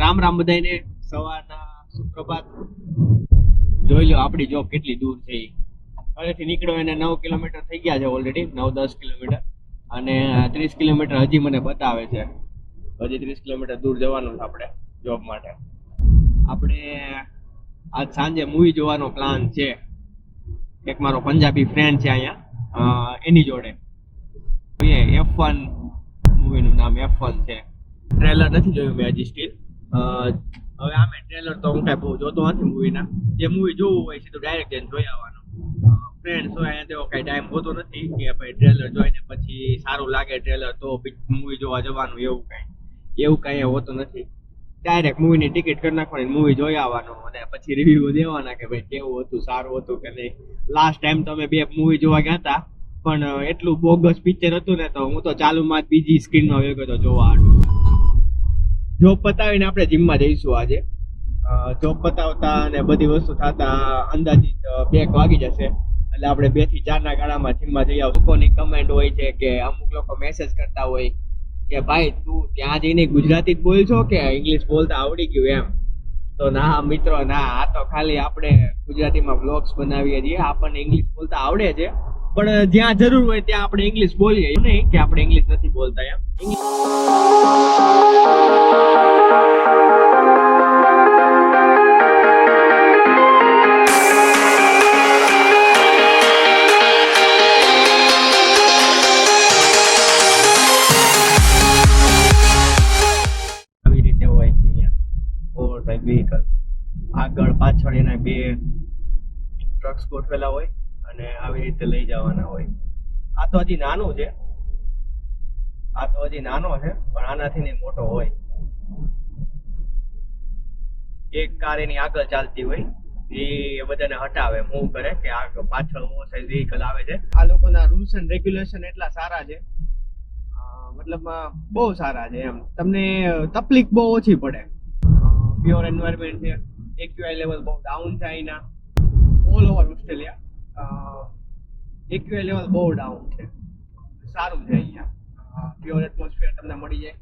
રામ રામ બધાને સવારના સુપ્રભાત. જોઈ લો આપણી જોબ કેટલી દૂર છે. ઘરેથી નીકળો, એને નવ કિલોમીટર થઈ ગયા છે ઓલરેડી નવ દસ કિલોમીટર. અને ત્રીસ કિલોમીટર હજી મને બતાવે છે. હજી ત્રીસ કિલોમીટર દૂર જવાનું છે આપણે જોબ માટે. આપણે આજ સાંજે મૂવી જોવાનો પ્લાન છે. એક મારો પંજાબી ફ્રેન્ડ છે અહીંયા એની જોડે. એફ વન મૂવીનું નામ એફ વન છે. ટ્રેલર નથી જોયું મેં હજી સ્ટીલ હવે આમે ટ્રેલર તો હું કાંઈ બહુ જોતો નથી મૂવીના જે મૂવી જોવું હોય સીધું ડાયરેક્ટ જઈને જોઈ આવવાનું. ફ્રેન્ડ્સ હોય અહીંયા તેવો કાંઈ ટાઈમ હોતો નથી કે ભાઈ ટ્રેલર જોઈને પછી સારું લાગે ટ્રેલર તો મૂવી જોવા જવાનું એવું કાંઈ. એવું કાંઈ હોતું નથી. ડાયરેક્ટ મૂવીની ટિકિટ કરી નાખવાની મૂવી જોઈ આવવાનું અને પછી રિવ્યુ દેવાના કે ભાઈ કેવું હતું, સારું હતું કે નહીં. લાસ્ટ ટાઈમ તમે બે મૂવી જોવા ગયા હતા પણ એટલું બોગસ પિક્ચર હતું ને તો હું તો ચાલુમાં જ બીજી સ્ક્રીનમાં વેગો તો જોવા. જોબ પતાવીને આપણે જીમમાં જઈશું આજે. જોબ પતાવતા અને બધી વસ્તુ થતા અંદાજિત બે વાગી જશે. એટલે આપણે બેથી ચારના ગાળામાં જીમમાં જઈ આવું લોકોની કમેન્ટ હોય છે કે અમુક લોકો મેસેજ કરતા હોય કે ભાઈ તું ત્યાં જઈને ગુજરાતી જ બોલશો કે ઇંગ્લિશ બોલતા આવડી ગયું એમ? તો ના મિત્રો, ના, આ તો ખાલી આપણે ગુજરાતીમાં બ્લોગ્સ બનાવીએ છીએ. આપણને ઇંગ્લિશ બોલતા આવડે છે. પણ જ્યાં જરૂર હોય ત્યાં આપણે ઇંગ્લિશ બોલીએ. નહીં કે આપણે ઇંગ્લિશ નથી બોલતા એમ. આવી રીતે હોય અહીંયા. ફોર બાય વ્હીકલ આગળ પાછળ એના બે ટ્રક્સ ગોઠવેલા હોય. અને આવી રીતે લઈ જવાના હોય. આ તો હજી નાનું છે. આ તો હજી નાનો છે, પણ આનાથી ને મોટો હોય. એક કાર એની આગળ ચાલતી હોય, એ બધાને હટાવે મૂવ કરે કે આ પાછળ ઓવર સાઇઝ વ્હીકલ આવે છે. આ લોકોના રૂલ્સ એન્ડ રેગ્યુલેશન એટલા સારા છે. મતલબ બહુ સારા છે એમ. તમને તકલીફ બહુ ઓછી પડે. પ્યોર એન્વાયરમેન્ટ છે. એક્યુઆઈ લેવલ બહુ ડાઉન છે અહીંના. All over Australia AQI level બહુ ડાઉન છે. સારું છે અહીંયા. પ્યોર એટમોસ્ફિયર તમને મળી જાય.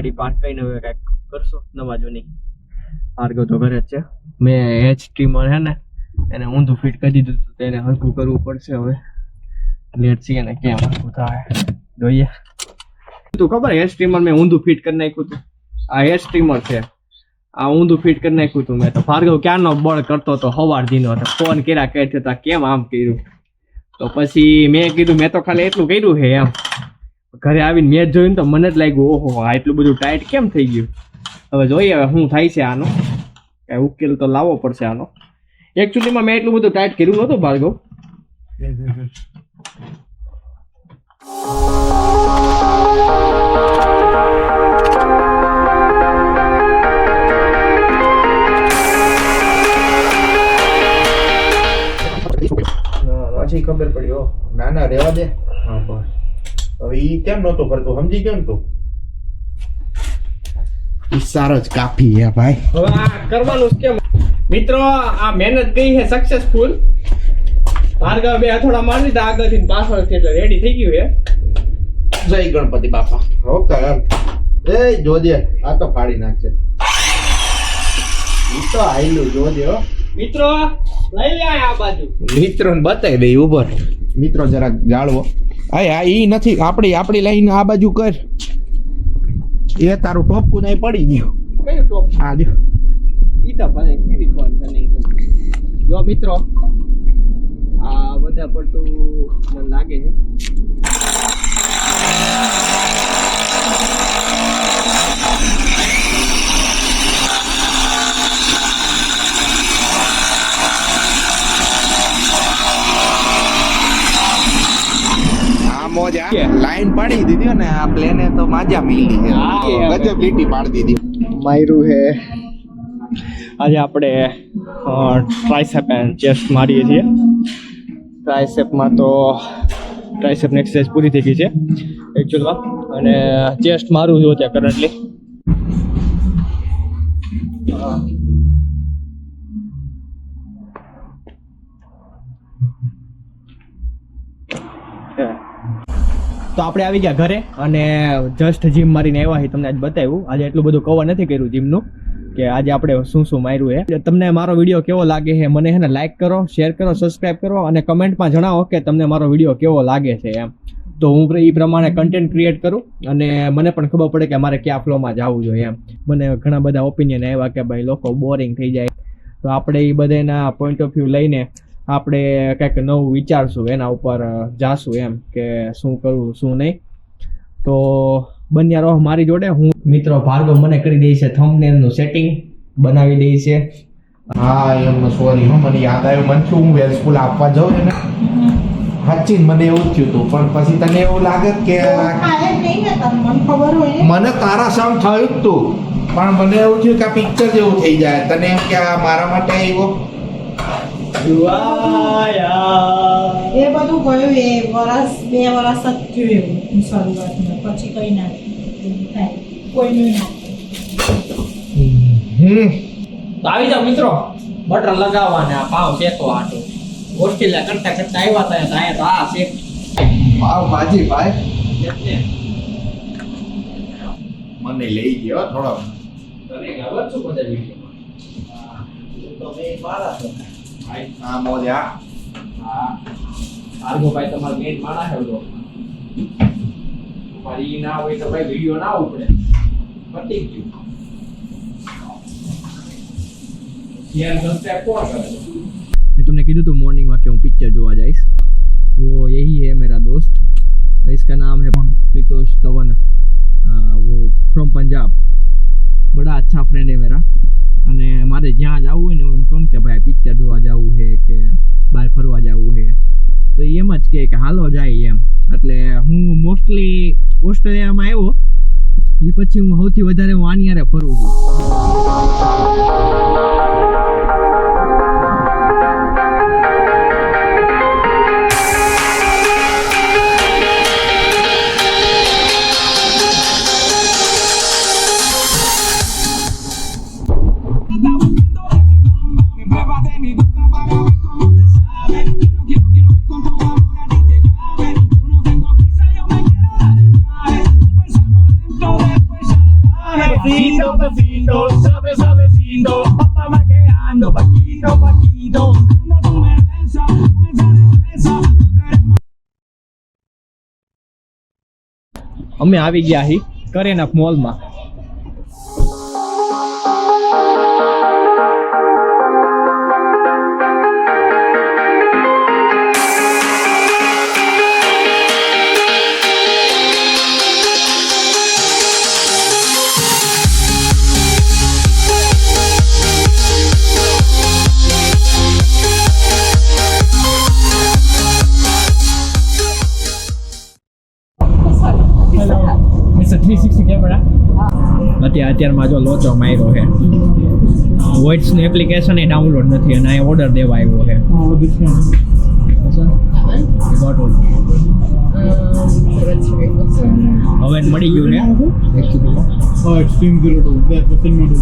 ગાડી પાર્ક કરીને હવે કાંઈક કરશો, નવા જૂની. ભાર્ગવ તો ઘરે જ છે. મેં એચ ટ્રીમર હે ને, એને ઊંધું ફિટ કરી દીધું હતું, તો એને હલકું કરવું પડશે હવે. લેટ સી એને કેમ હલકું થાય. જોઈએ. તું ખબર હેર સ્ટ્રીમર મેં ઊંધું ફિટ કરી નાખ્યું હતું? આ હેર સ્ટ્રીમર છે. આ ઊંધું ફિટ કરી નાખ્યું હતું મેં. તો ભાર્ગવ ક્યારનો બળ કરતો હતો હવાર દીનો હતો? ફોન કર્યા કહે છે કેમ આમ કર્યું? તો પછી મેં કીધું, મેં તો ખાલી એટલું કર્યું છે એમ. ઘરે આવીને મેચ જોઈને તો મને જ લાગ્યું ઓહો આ એટલું બધું ટાઈટ કેમ થઈ ગયું? હવે જોઈએ હવે શું થાય છે આનો. કાંઈ ઉકેલ તો લાવવો પડશે આનો. એકચ્યુઅલીમાં મેં એટલું બધું ટાઈટ કર્યું નહોતું ભાર્ગવ. પછી ખબર પડી ઓ ના ના રેવા દે. હા બસ. હવે ઈ કેમ નતો કરતો? સમજી કેમ તું? સારો જ કાફી હે ભાઈ. હવે આ કરવાનું કેમ? મિત્રો આ મહેનત ગઈ છે સક્સેસફુલ ભાર્ગવ બે હથોડા મારી દીધા આગળથી ને પાછળથી એટલે રેડી થઈ ગયું છે જય ગણપતિ બાપા. ઓકે એમ. એ જોજે આ તો ફાડી નાખશે. ઈ તો આયલું જોજે હો. મિત્રો લઈ લે આ બાજુ. મિત્રો ને બતાવી દઈ ઉભર મિત્રો જરાક જાળવો આ ઈ નથી. આપણી આપણી લાઈન આ બાજુ કર. એ તારું ટોપકું નહીં પડી ગયું. કયું ટોપ આ જો. ઈ તો સિલિકોન છે નહીં જો મિત્રો આ બધા પડતું મને લાગે છે મોજા લાઈન પાડી દીધી ને આ પ્લેને તો માજા મિલી છે. એ ગજબ લીટી પાડી દીધી. માર્યું હે આજે આપણે ટ્રાયસેપ એન્ડ ચેસ્ટ મારીએ છીએ. ટ્રાયસેપમાં તો ટ્રાયસેપની એક્સરસાઇઝ પૂરી થઈ ગઈ છે એકચ્યુઅલમાં અને ચેસ્ટ મારું જો ત્યાં કરન્ટલી તો આપણે આવી ગયા ઘરે અને જસ્ટ જીમ મારીને આવ્યા છીએ, તમને આજ બતાવ્યું. આજે એટલું બધું કવર નથી કર્યું જીમનું કે આજે આપણે શું શું માર્યું છે. તમને મારો વીડિયો કેવો લાગે છે, મને એને લાઇક કરો શેર કરો સબસ્ક્રાઇબ કરો અને કમેન્ટમાં જણાવો કે તમને મારો વીડિયો કેવો લાગે છે એમ. તો હું એ પ્રમાણે કન્ટેન્ટ ક્રિએટ કરું અને મને પણ ખબર પડે કે મારે કયા ફ્લોમાં જવું જોઈએ એમ. મને ઘણા બધા ઓપિનિયન આવ્યા કે ભાઈ લોકો બોરિંગ થઈ જાય. તો આપણે એ બધાના પોઈન્ટ ઓફ વ્યૂ લઈને આપણે કંઈક નવું વિચારશું એના ઉપર જાશું એમ કે શું કરવું શું નહીં. તો બન્યા રહો મારી જોડે. હું મિત્રો ભાર્ગવ મને કરી દે છે થંબનેલનું નું સેટિંગ બનાવી દે છે. હા એમ સોરી હું મને યાદ આવ્યું. મને શું હું વેલ સ્કૂલ આપવા જાઉં છું ને સાચી મને એવું થયું હતું. પણ પછી તને એવું લાગે કે મને તારા સામ થયું જ તું. પણ મને એવું થયું કે આ પિક્ચર જેવું થઈ જાય. તને એમ કે આ મારા માટે આવ્યો. એ બધું ગયું એ વરસ બે વરસ જ થયું એવું શરૂઆતમાં. પછી કઈ ના થાય. કોઈનું ના આવી જાઓ મિત્રો. બટર લગાવવાને આ પાવ શેકવા આટો. ઓસ્ટ્રેલિયા કરતા કરતા આવ્યા હતા ત્યાં તો આ શેક પાવ ભાજી ભાઈ. મને લઈ ગયો થોડો તને ખબર છું બધા વિડીયોમાં? તો બે મારા છો ભાઈ આ મોજા હા આર્ગો ભાઈ તમારો મેન માણા છે તો મારી ના હોય તો ભાઈ વિડીયો ના ઉપડે પતી ગયું શેર સબસ્ક્રાઇબ કોણ કરે मैं तुमने कही तो मॉर्निंग में क्यों पिक्चर जो आ जाइस वो यही है मेरा दोस्त इसका नाम है જ કે હાલો જાય એમ. એટલે હું મોસ્ટલી ઓસ્ટ્રેલિયામાં આવ્યો. એ પછી હું સૌથી વધારે હું આની ફરું છું. Besito, besito, suave, suavecito, papá maqueando, paquito, paquito. Cuando tú me besas, eres અમે આવી ગયા હી કરેના મોલમાં અત્યારમાં જો લોચો માર્યો છે વોઇટ્સની એપ્લિકેશન એ ડાઉનલોડ નથી અને અહીં ઓર્ડર દેવા આવ્યો છે હવે મળી ગયું છે actually Oh, Extreme Zero Two. That's the film model.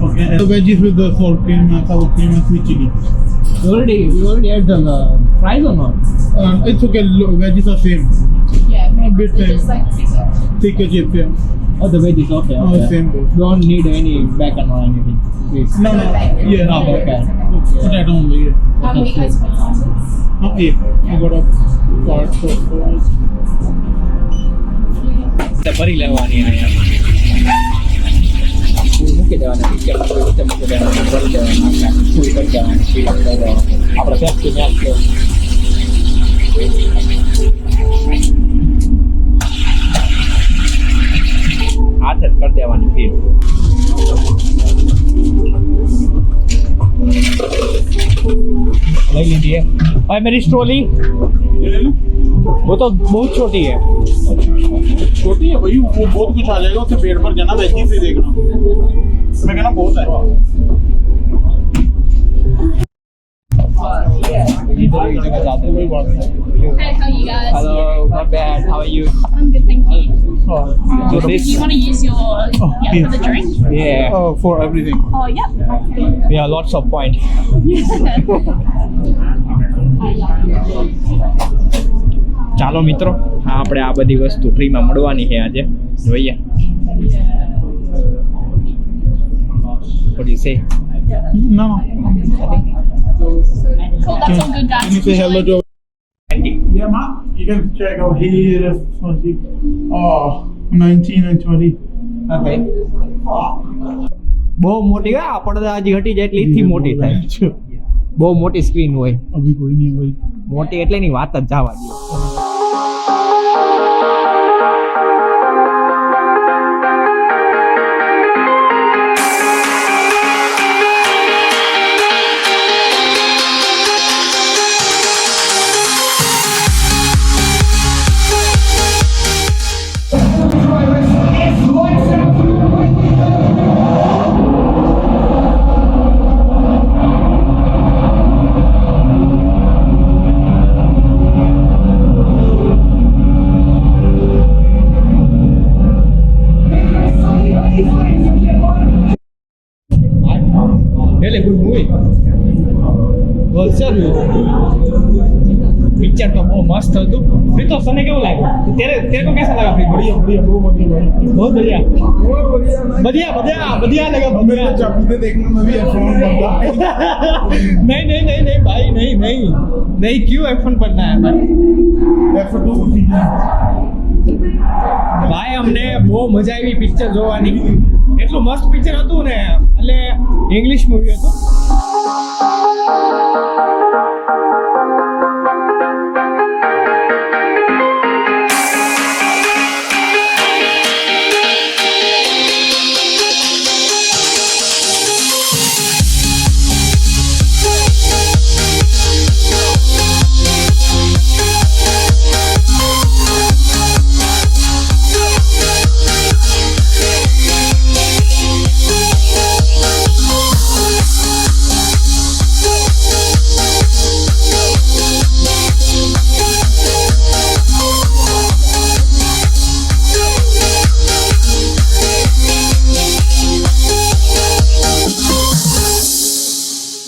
Okay. And the veggies with the salt cream, uh, sour cream, and sweet chili. We already we already had the uh, fries or not? Um, it's okay. lo- Veggies are same. Yeah, A bit it's just same. like Thicker chips, yeah. Oh, the veggies. Okay, Oh, okay. same both. Don't need any bacon or anything. Please. No, no. Yeah, Oh, no. okay. But I don't really. how many guys put sauces? Oh, yeah. I got a part for for- તે ભરી લેવાની અહીંયા મૂકી દેવાના picture મૂકી મૂકી દેવાના ભરી દેવાના આખા પૂરી કરી દેવાની ફિલ કરી દેવાની આપણે સેફટી મેચ હાથે જ કરી દેવાની ફીલ ले लीजिए और मेरी स्ट्रोली वो तो बहुत छोटी है छोटी है भाई वो बहुत कुछ आ जाएगा उससे पेट भर जाना वैसे ही से देखना मैं कहना बहुत है कोई बात नहीं Hey, how are you guys? Hello, not bad. How are you? I'm good, thank you. Oh, So Do this, you want to use your yeah, yes. for the drink? yeah, oh, for everything. Oh, yeah. we have lots of point. ચાલો મિત્રો હા આપણે આ બધી વસ્તુ ફ્રીમાં મળવાની છે આજે જોઈએ What do you say? No. Cool, that's some good guys. Can you say hello to Yeah, ma. You can check out here, 20, oh, 19 and 20. Okay. બહુ મોટી હોય આ પડદા હજી હટી જાય એટલે એથી મોટી થાય બહુ મોટી સ્ક્રીન હોય અભી કોઈ નહીં હોય મોટી એટલે ની વાત જ જવા દે पिक्चर तो बहुत मस्त था तू फिर तो सने क्यों लगा तेरे तेरे को कैसा लगा फिर बढ़िया बढ़िया बहुत बढ़िया भाई बहुत बढ़िया बढ़िया बढ़िया बढ़िया लगा मेरे बढ़िया को चाबी दे देखने में भी एयरफोन बनता नहीं नहीं नहीं नहीं भाई नहीं नहीं नहीं क्यों एफन बनना है भाई एफ टू ભાઈ અમને બહુ મજા આવી પિક્ચર જોવાની એટલું મસ્ત પિક્ચર હતું ને એટલે ઇંગ્લિશ મૂવી હતું